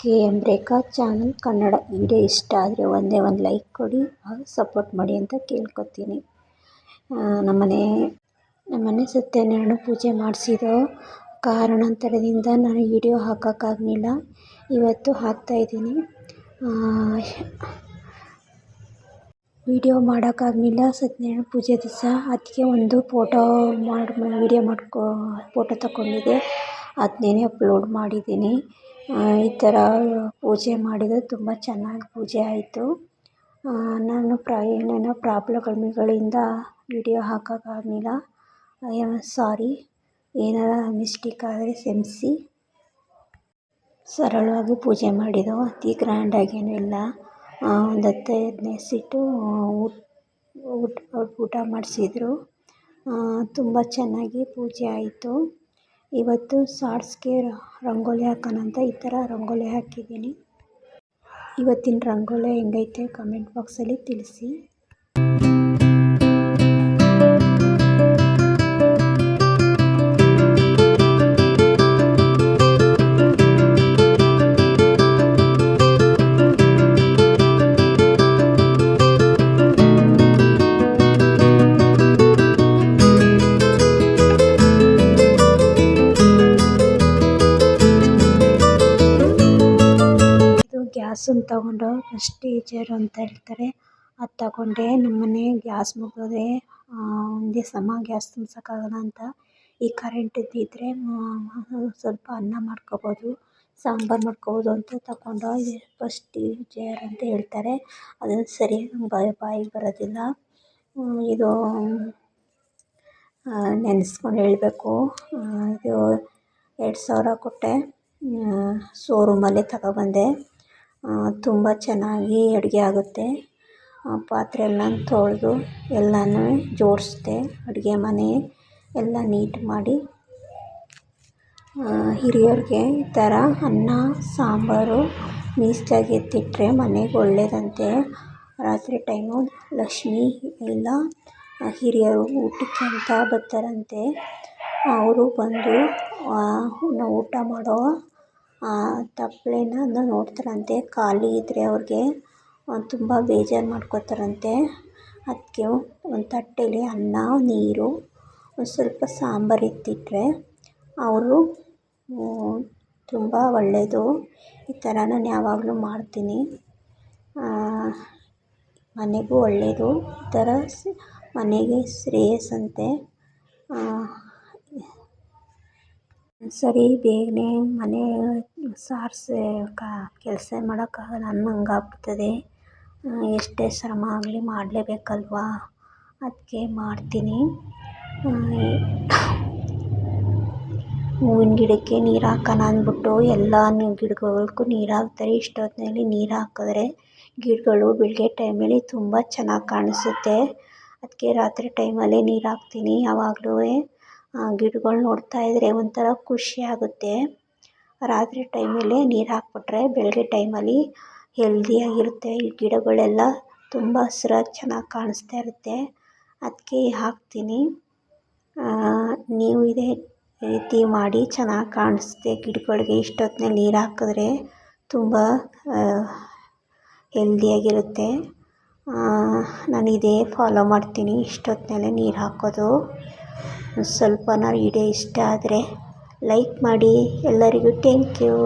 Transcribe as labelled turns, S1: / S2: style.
S1: K M Rekha channel Kannada video ಇಷ್ಟ ಆದರೆ ಒಂದೇ ಒಂದು ಲೈಕ್ ಕೊಡಿ ಹಾಗೂ ಸಪೋರ್ಟ್ ಮಾಡಿ ಅಂತ ಕೇಳ್ಕೊತೀನಿ. ನಮ್ಮನೆ ನಮ್ಮನೆ ಸತ್ಯನಾರಾಯಣ ಪೂಜೆ ಮಾಡಿಸಿರೋ ಕಾರಣಾಂತರದಿಂದ ನಾನು ವಿಡಿಯೋ ಹಾಕೋಕ್ಕಾಗಲಿಲ್ಲ. ಇವತ್ತು ಹಾಕ್ತಾಯಿದ್ದೀನಿ ವಿಡಿಯೋ ಮಾಡೋಕ್ಕಾಗಲಿಲ್ಲ. ಸತ್ಯನಾರಾಯಣ ಪೂಜೆ ದಿವಸ ಅದಕ್ಕೆ ಒಂದು ಫೋಟೋ ಮಾಡಿ, ವಿಡಿಯೋ ಮಾಡ್ಕೋ, ಫೋಟೋ ತಗೊಂಡಿದ್ದೆ. ಅದನ್ನೇ ಅಪ್ಲೋಡ್ ಮಾಡಿದ್ದೀನಿ. ಈ ಥರ ಪೂಜೆ ಮಾಡಿದರೆ ತುಂಬ ಚೆನ್ನಾಗಿ ಪೂಜೆ ಆಯಿತು. ನಾನು ಪ್ರ, ಏನೇನೋ ಪ್ರಾಬ್ಲಮ್ಗಳಿಂದ ವಿಡಿಯೋ ಹಾಕೋಕ್ಕಾಗಲಿಲ್ಲ. I am sorry. ಏನಾರ ಮಿಸ್ಟೇಕ್ ಆದರೆ ಕ್ಷಮಿಸಿ. ಸರಳವಾಗಿ ಪೂಜೆ ಮಾಡಿದ್ದು ಅತಿ ಗ್ರ್ಯಾಂಡಾಗೇನೂ ಇಲ್ಲ. ಒಂದು ಹತ್ತು ಹದಿನೈದು ಸೀಟು ಊಟ ಊಟ ಮಾಡಿಸಿದ್ರು. ತುಂಬ ಚೆನ್ನಾಗಿ ಪೂಜೆ ಆಯಿತು. ಇವತ್ತು ಶಾರ್ಟ್ಸ್ಗೆ ರಂಗೋಲಿ ಹಾಕೋಣ ಅಂತ ಈ ಥರ ರಂಗೋಲಿ ಹಾಕಿದ್ದೀನಿ. ಇವತ್ತಿನ ರಂಗೋಲಿ ಹೆಂಗೈತೆ ಕಮೆಂಟ್ ಬಾಕ್ಸಲ್ಲಿ ತಿಳಿಸಿ. ಗ್ಯಾಸನ್ನು ತಗೊಂಡು ಪ್ರೆಸ್ಟೀಜರ್ ಅಂತ ಹೇಳ್ತಾರೆ. ಅದು ತಗೊಂಡೆ ನಮ್ಮನೆ ಗ್ಯಾಸ್ ಮುಗಿದೋದೆ ಒಂದೇ ಸಮ ಗ್ಯಾಸ್ ತುಂಬ್ಸೋಕ್ಕಾಗಲ್ಲ ಅಂತ. ಈ ಕರೆಂಟ್ ಇದ್ದಿದ್ದರೆ ಸ್ವಲ್ಪ ಅನ್ನ ಮಾಡ್ಕೊಬೋದು, ಸಾಂಬಾರು ಮಾಡ್ಕೊಬೋದು ಅಂತ ತಗೊಂಡು ಪ್ರೆಸ್ಟೀಜರ್ ಅಂತ ಹೇಳ್ತಾರೆ. ಅದು ಸರಿಯಾಗಿ ಬಾಯಿಗೆ ಬರೋದಿಲ್ಲ. ಇದು ನೆನೆಸ್ಕೊಂಡು ಹೇಳಬೇಕು. ಇದು ಎರಡು ಸಾವಿರ ಕೊಟ್ಟೆ ಶೋರೂಮಲ್ಲೇ ತಗೊಬಂದೆ ತುಂಬ ಚೆನ್ನಾಗಿ ಅಡುಗೆ ಆಗುತ್ತೆ. ಪಾತ್ರೆ ಎಲ್ಲ ತೊಳೆದು ಎಲ್ಲನೂ ಜೋಡಿಸ್ದೆ ಅಡುಗೆ ಮನೆ ಎಲ್ಲ ನೀಟ್ ಮಾಡಿ. ಹಿರಿಯರಿಗೆ ಈ ಥರ ಅನ್ನ, ಸಾಂಬಾರು ಮೀಸಲಾಗಿ ಎತ್ತಿಟ್ಟರೆ ಮನೆಗೆ ಒಳ್ಳೆಯದಂತೆ ರಾತ್ರಿ ಟೈಮು ಲಕ್ಷ್ಮೀ ಇಲ್ಲ ಹಿರಿಯರು ಊಟಕ್ಕೆ ಅಂತ ಬರ್ತಾರಂತೆ. ಅವರು ಬಂದು ನಾವು ಊಟ ಮಾಡೋ ತಪ್ಪಲೆನ ನೋಡ್ತಾರಂತೆ. ಖಾಲಿ ಇದ್ದರೆ ಅವ್ರಿಗೆ ತುಂಬ ಬೇಜಾರು ಮಾಡ್ಕೊತಾರಂತೆ. ಅದಕ್ಕೆ ಒಂದು ತಟ್ಟೆಲಿ ಅನ್ನ, ನೀರು, ಒಂದು ಸ್ವಲ್ಪ ಸಾಂಬಾರು ಎತ್ತಿಟ್ಟರೆ ಅವರು ತುಂಬ ಒಳ್ಳೆಯದು ಈ ಥರ ನಾನು ಯಾವಾಗಲೂ ಮಾಡ್ತೀನಿ. ಮನೆಗೂ ಒಳ್ಳೆಯದು ಈ ಥರ ಮನೆಗೆ ಶ್ರೇಯಸ್ಸಂತೆ ಸರಿ, ಬೇಗನೆ ಮನೆ ಸಾರಿಸಿ ಕೆಲಸ ಮಾಡೋಕ್ಕಾಗಲ್ಲ ಅನ್ನೋಂಗೆ ಆಗ್ಬಿಡ್ತದೆ. ಎಷ್ಟೇ ಶ್ರಮ ಆಗಲಿ ಮಾಡಲೇಬೇಕಲ್ವಾ? ಅದಕ್ಕೆ ಮಾಡ್ತೀನಿ. ಹೂವಿನ ಗಿಡಕ್ಕೆ ನೀರು ಹಾಕೋಣ ಅಂದ್ಬಿಟ್ಟು ಎಲ್ಲ ಗಿಡಗಳ್ಗೂ ನೀರು ಹಾಕ್ತಾರೆ. ಇಷ್ಟೊತ್ತಿನಲ್ಲಿ ನೀರು ಹಾಕಿದ್ರೆ ಗಿಡಗಳು ಬೆಳಗ್ಗೆ ಟೈಮಲ್ಲಿ ತುಂಬ ಚೆನ್ನಾಗಿ ಕಾಣಿಸುತ್ತೆ. ಅದಕ್ಕೆ ರಾತ್ರಿ ಟೈಮಲ್ಲೇ ನೀರು ಹಾಕ್ತೀನಿ. ಯಾವಾಗ್ಲೂ ಗಿಡಗಳು ನೋಡ್ತಾ ಇದ್ದರೆ ಒಂಥರ ಖುಷಿ ಆಗುತ್ತೆ. ರಾತ್ರಿ ಟೈಮಲ್ಲಿ ನೀರು ಹಾಕ್ಬಿಟ್ರೆ ಬೆಳಗ್ಗೆ ಟೈಮಲ್ಲಿ ಹೆಲ್ದಿಯಾಗಿರುತ್ತೆ ಈ ಗಿಡಗಳೆಲ್ಲ ತುಂಬ ಹಸ್ರಾಗಿ ಚೆನ್ನಾಗಿ ಕಾಣಿಸ್ತಾ ಇರುತ್ತೆ. ಅದಕ್ಕೆ ಹಾಕ್ತೀನಿ. ನೀವು ಇದೇ ರೀತಿ ಮಾಡಿ ಚೆನ್ನಾಗಿ ಕಾಣಿಸುತ್ತೆ ಗಿಡಗಳಿಗೆ. ಇಷ್ಟೊತ್ತಿನಲ್ಲಿ ನೀರು ಹಾಕಿದ್ರೆ ತುಂಬ ಹೆಲ್ದಿಯಾಗಿರುತ್ತೆ ನಾನು ಇದೇ ಫಾಲೋ ಮಾಡ್ತೀನಿ. ಇಷ್ಟೊತ್ತಿನಲ್ಲೇ ನೀರು ಹಾಕೋದು. ಸ್ವಲ್ಪನಾರು ವಿಡಿಯೋ ಇಷ್ಟ ಆದರೆ ಲೈಕ್ ಮಾಡಿ. ಎಲ್ಲರಿಗೂ ಥ್ಯಾಂಕ್ ಯು